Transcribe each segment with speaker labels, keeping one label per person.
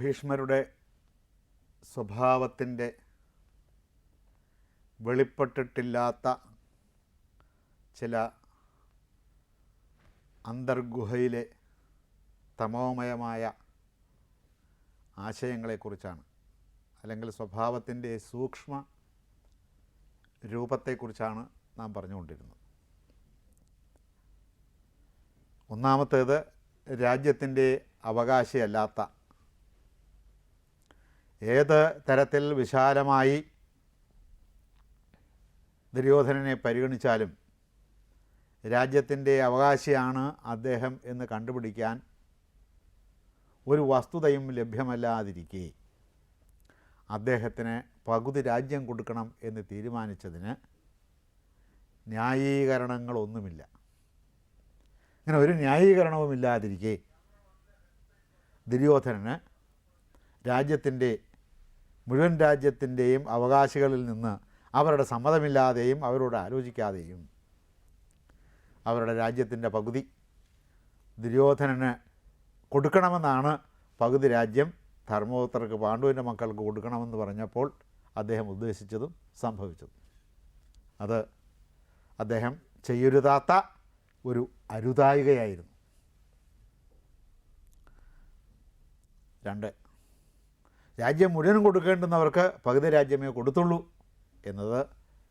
Speaker 1: ഭീഷ്മരുടെ സ്വഭാവത്തിന്റെ വെളിപ്പെട്ടിട്ടില്ലാത്ത ചില അന്തർഗുഹയിലെ തമോമയമായ ആശയങ്ങളെക്കുറിച്ചാണ്. അല്ലെങ്കിൽ സ്വഭാവത്തിന്റെ സൂക്ഷ്മ രൂപത്തെക്കുറിച്ചാണ് നാം പറഞ്ഞുകൊണ്ടിരുന്നത്. ഒന്നാമത്തേത് രാജ്യത്തിന്റെ അവകാശിയല്ലാത്ത ഏത് തരത്തിൽ വിശാലമായി ദുര്യോധനനെ പരിഗണിച്ചാലും രാജ്യത്തിന്റെ അവകാശിയാണ് അദ്ദേഹം എന്ന് കണ്ടുപിടിക്കാൻ ഒരു വസ്തുതയും ലഭ്യമല്ലാതിരിക്കെ അദ്ദേഹത്തിന് പകുതി രാജ്യം കൊടുക്കണം എന്ന് തീരുമാനിച്ചതിന് ന്യായീകരണങ്ങളൊന്നുമില്ല. ഇങ്ങനെ ഒരു ന്യായീകരണവുമില്ലാതിരിക്കെ ദുര്യോധനന് രാജ്യത്തിന്റെ മുഴുവൻ രാജ്യത്തിന്റെയും അവകാശികളിൽ നിന്ന് അവരുടെ സമ്മതമില്ലാതെയും അവരോട് ആലോചിക്കാതെയും അവരുടെ രാജ്യത്തിന്റെ പകുതി ദുര്യോധനന് കൊടുക്കണമെന്നാണ് പകുതി രാജ്യം ധർമ്മപുത്രർക്ക് പാണ്ഡുവിന്റെ മക്കൾക്ക് കൊടുക്കണമെന്ന് പറഞ്ഞപ്പോൾ അദ്ദേഹം ഉദ്ദേശിച്ചതും സംഭവിച്ചതും. അത് അദ്ദേഹം ചെയ്യരുതാത്ത ഒരു അരുതായികയായിരുന്നു. രണ്ട് രാജ്യം മുഴുവനും കൊടുക്കേണ്ടുന്നവർക്ക് പകുതി രാജ്യമേ കൊടുത്തുള്ളൂ എന്നത്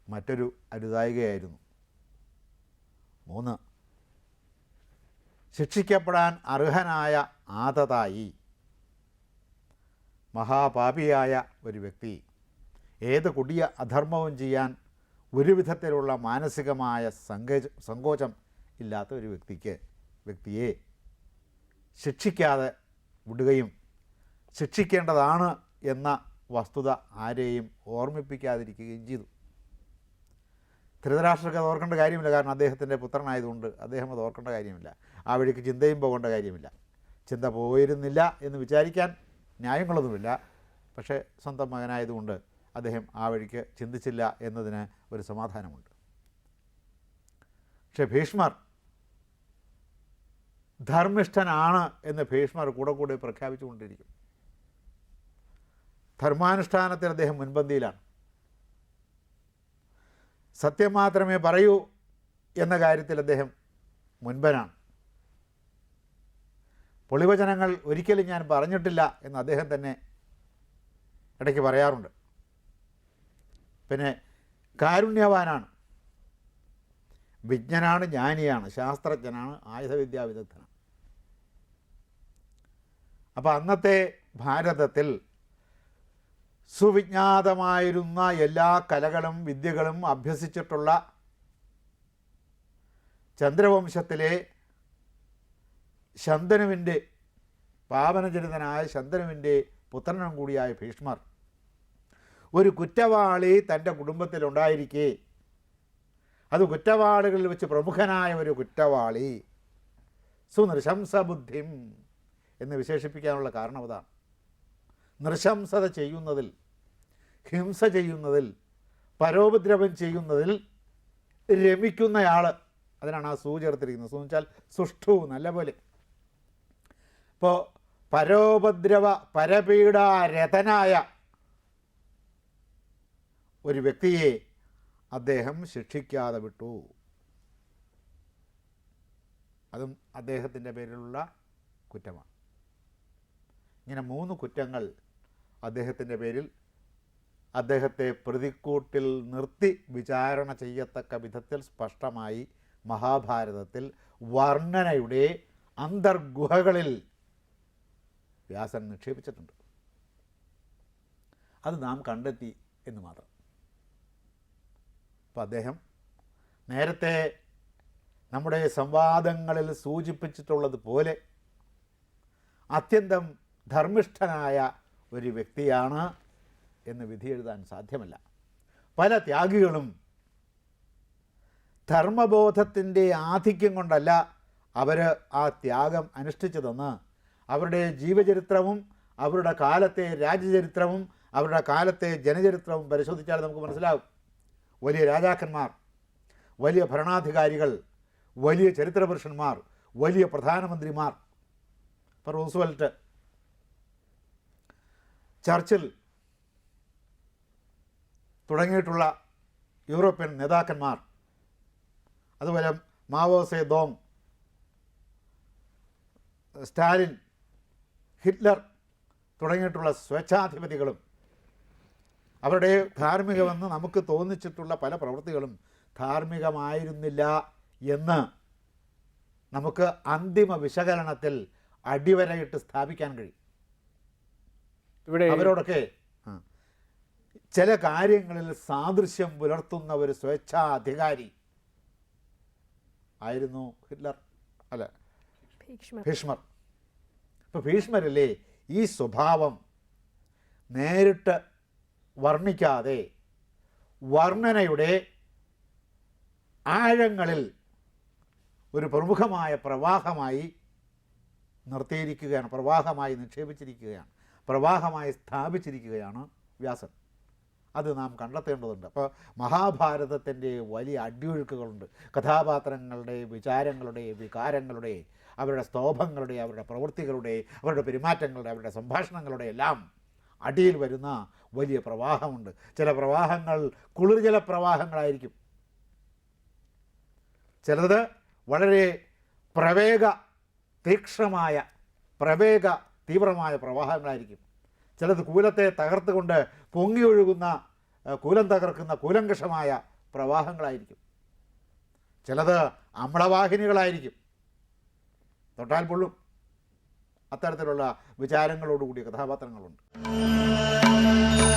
Speaker 1: മറ്റൊരു അരുതായികയായിരുന്നു. മൂന്ന് ശിക്ഷിക്കപ്പെടാൻ അർഹനായ ആതതായി മഹാപാപിയായ ഒരു വ്യക്തി ഏത് കൊടിയ അധർമ്മവും ചെയ്യാൻ ഒരുവിധത്തിലുള്ള മാനസികമായ സങ്കേജ സങ്കോചം ഇല്ലാത്ത ഒരു വ്യക്തിക്ക് വ്യക്തിയെ ശിക്ഷിക്കാതെ വിടുകയും ശിക്ഷിക്കേണ്ടതാണ് എന്ന വസ്തുത ആരെയും ഓർമ്മിപ്പിക്കാതിരിക്കുകയും ചെയ്തു. ധൃതരാഷ്ട്രക്ക് അത് ഓർക്കേണ്ട കാര്യമില്ല. കാരണം അദ്ദേഹത്തിന്റെ പുത്രനായതുകൊണ്ട് അദ്ദേഹം അത് ഓർക്കേണ്ട കാര്യമില്ല. ആ വഴിക്ക് ചിന്തയും പോകേണ്ട കാര്യമില്ല. ചിന്ത പോയിരുന്നില്ല എന്ന് വിചാരിക്കാൻ ന്യായങ്ങളൊന്നുമില്ല. പക്ഷേ സ്വന്തം മകനായതുകൊണ്ട് അദ്ദേഹം ആ വഴിക്ക് ചിന്തിച്ചില്ല എന്നതിന് ഒരു സമാധാനമുണ്ട്. പക്ഷേ ഭീഷ്മർ ധർമ്മിഷ്ഠനാണ് എന്ന് ഭീഷ്മർ കൂടെ കൂടെ പ്രഖ്യാപിച്ചുകൊണ്ടിരിക്കും. ധർമാനുഷ്ഠാനത്തിൽ അദ്ദേഹം മുൻപന്തിയിലാണ്. സത്യം മാത്രമേ പറയൂ എന്ന കാര്യത്തിൽ അദ്ദേഹം മുൻപനാണ്. പൊളിവചനങ്ങൾ ഒരിക്കലും ഞാൻ പറഞ്ഞിട്ടില്ല എന്ന് അദ്ദേഹം തന്നെ ഇടയ്ക്ക് പറയാറുണ്ട്. പിന്നെ കാരുണ്യവാനാണ്. വിജ്ഞനാണ് ജ്ഞാനിയാണ് ശാസ്ത്രജ്ഞനാണ് ആയുധവിദ്യാ വിദഗ്ധനാണ് അപ്പോൾ അന്നത്തെ ഭാരതത്തിൽ സുവിജ്ഞാതമായിരുന്ന എല്ലാ കലകളും വിദ്യകളും അഭ്യസിച്ചിട്ടുള്ള ചന്ദ്രവംശത്തിലെ ശന്തനുവിന്റെ പാവനചരിതനായ ശന്തനുവിന്റെ പുത്രനും കൂടിയായ ഭീഷ്മർ. ഒരു കുറ്റവാളി തന്റെ കുടുംബത്തിലുണ്ടായിരിക്കെ. അത് കുറ്റവാളികളിൽ വെച്ച് പ്രമുഖനായ ഒരു കുറ്റവാളി. സുനൃശംസബുദ്ധിം എന്ന് വിശേഷിപ്പിക്കാനുള്ള കാരണം അതാണ്. നൃശംസത ചെയ്യുന്നതിൽ ഹിംസ ചെയ്യുന്നതിൽ പരോപദ്രവം ചെയ്യുന്നതിൽ രമിക്കുന്നയാൾ അതിനാണ് ആ സൂ ചേർത്തിരിക്കുന്നത് സൂ വെച്ചാൽ സുഷ്ഠു നല്ലപോലെ ഇപ്പോൾ പരോപദ്രവ പരപീഡാരഥനായ ഒരു വ്യക്തിയെ അദ്ദേഹം ശിക്ഷിക്കാതെ വിട്ടു. അതും അദ്ദേഹത്തിന്റെ പേരിലുള്ള കുറ്റമാണ്. ഇങ്ങനെ മൂന്ന് കുറ്റങ്ങൾ അദ്ദേഹത്തിന്റെ പേരിൽ അദ്ദേഹത്തെ പ്രതിക്കൂട്ടിൽ നിർത്തി വിചാരണ ചെയ്യത്തക്ക വിധത്തിൽ സ്പഷ്ടമായി മഹാഭാരതത്തിൽ വർണനയുടെ അന്തർഗുഹകളിൽ വ്യാസൻ നിക്ഷേപിച്ചിട്ടുണ്ട്. അത് നാം കണ്ടെത്തി എന്ന് മാത്രം. അപ്പം അദ്ദേഹം നേരത്തെ നമ്മുടെ സംവാദങ്ങളിൽ സൂചിപ്പിച്ചിട്ടുള്ളതുപോലെ അത്യന്തം ധർമ്മിഷ്ഠനായ ഒരു വ്യക്തിയാണ് എന്ന് വിധി എഴുതാൻ സാധ്യമല്ല. പല ത്യാഗികളും ധർമ്മബോധത്തിന്റെ ആധിക്യം കൊണ്ടല്ല അവർ ആ ത്യാഗം അനുഷ്ഠിച്ചതെന്ന്. അവരുടെ ജീവചരിത്രവും അവരുടെ കാലത്തെ രാജ്യചരിത്രവും അവരുടെ കാലത്തെ ജനചരിത്രവും പരിശോധിച്ചാൽ നമുക്ക് മനസ്സിലാവും. വലിയ രാജാക്കന്മാർ വലിയ ഭരണാധികാരികൾ വലിയ ചരിത്രപുരുഷന്മാർ വലിയ പ്രധാനമന്ത്രിമാർ. ഇപ്പോൾ റൂസ്വെൽറ്റ് ചർച്ചിൽ തുടങ്ങിയിട്ടുള്ള യൂറോപ്യൻ നേതാക്കന്മാർ അതുപോലെ Mao Zedong Stalin Hitler തുടങ്ങിയിട്ടുള്ള സ്വേച്ഛാധിപതികളും അവരുടെ ധാർമ്മികമെന്ന് നമുക്ക് തോന്നിച്ചിട്ടുള്ള പല പ്രവൃത്തികളും ധാർമ്മികമായിരുന്നില്ല എന്ന് നമുക്ക് അന്തിമ വിശകലനത്തിൽ അടിവരയിട്ട് സ്ഥാപിക്കാൻ കഴിയും.
Speaker 2: ഇവിടെ
Speaker 1: അവരോടൊക്കെ ചില കാര്യങ്ങളിൽ സാദൃശ്യം പുലർത്തുന്ന ഒരു സ്വേച്ഛാധികാരി ആയിരുന്നു ഹിറ്റ്ലർ അല്ല
Speaker 3: ഭീഷ്മർ.
Speaker 1: ഭീഷ്മർ. ഇപ്പം ഭീഷ്മരല്ലേ ഈ സ്വഭാവം നേരിട്ട് വർണിക്കാതെ വർണനയുടെ ആഴങ്ങളിൽ ഒരു പ്രമുഖമായ പ്രവാഹമായി നിർത്തിയിരിക്കുകയാണ് പ്രവാഹമായി നിക്ഷേപിച്ചിരിക്കുകയാണ്. പ്രവാഹമായി സ്ഥാപിച്ചിരിക്കുകയാണ് വ്യാസൻ. അത് നാം കണ്ടെത്തേണ്ടതുണ്ട്. അപ്പോൾ മഹാഭാരതത്തിന്റെ വലിയ അടിയൊഴുക്കുകളുണ്ട്. കഥാപാത്രങ്ങളുടെ വിചാരങ്ങളുടെ വികാരങ്ങളുടെ അവരുടെ സ്തോഭങ്ങളുടെ അവരുടെ പ്രവൃത്തികളുടെ അവരുടെ പെരുമാറ്റങ്ങളുടെ അവരുടെ സംഭാഷണങ്ങളുടെ എല്ലാം അടിയിൽ വരുന്ന വലിയ പ്രവാഹമുണ്ട്. ചില പ്രവാഹങ്ങൾ കുളിർജല പ്രവാഹങ്ങളായിരിക്കും. ചിലത് വളരെ പ്രവേഗ തീക്ഷ്ണമായ പ്രവേഗ തീവ്രമായ പ്രവാഹങ്ങളായിരിക്കും. ചിലത് കൂലത്തെ തകർത്തുകൊണ്ട് പൊങ്ങി ഒഴുകുന്ന കൂലം തകർക്കുന്ന കൂലങ്കഷമായ പ്രവാഹങ്ങളായിരിക്കും. ചിലത് അമ്ലവാഹിനികളായിരിക്കും. തൊട്ടാൽ പൊള്ളും. അത്തരത്തിലുള്ള വിചാരങ്ങളോടുകൂടിയ കഥാപാത്രങ്ങളുണ്ട്.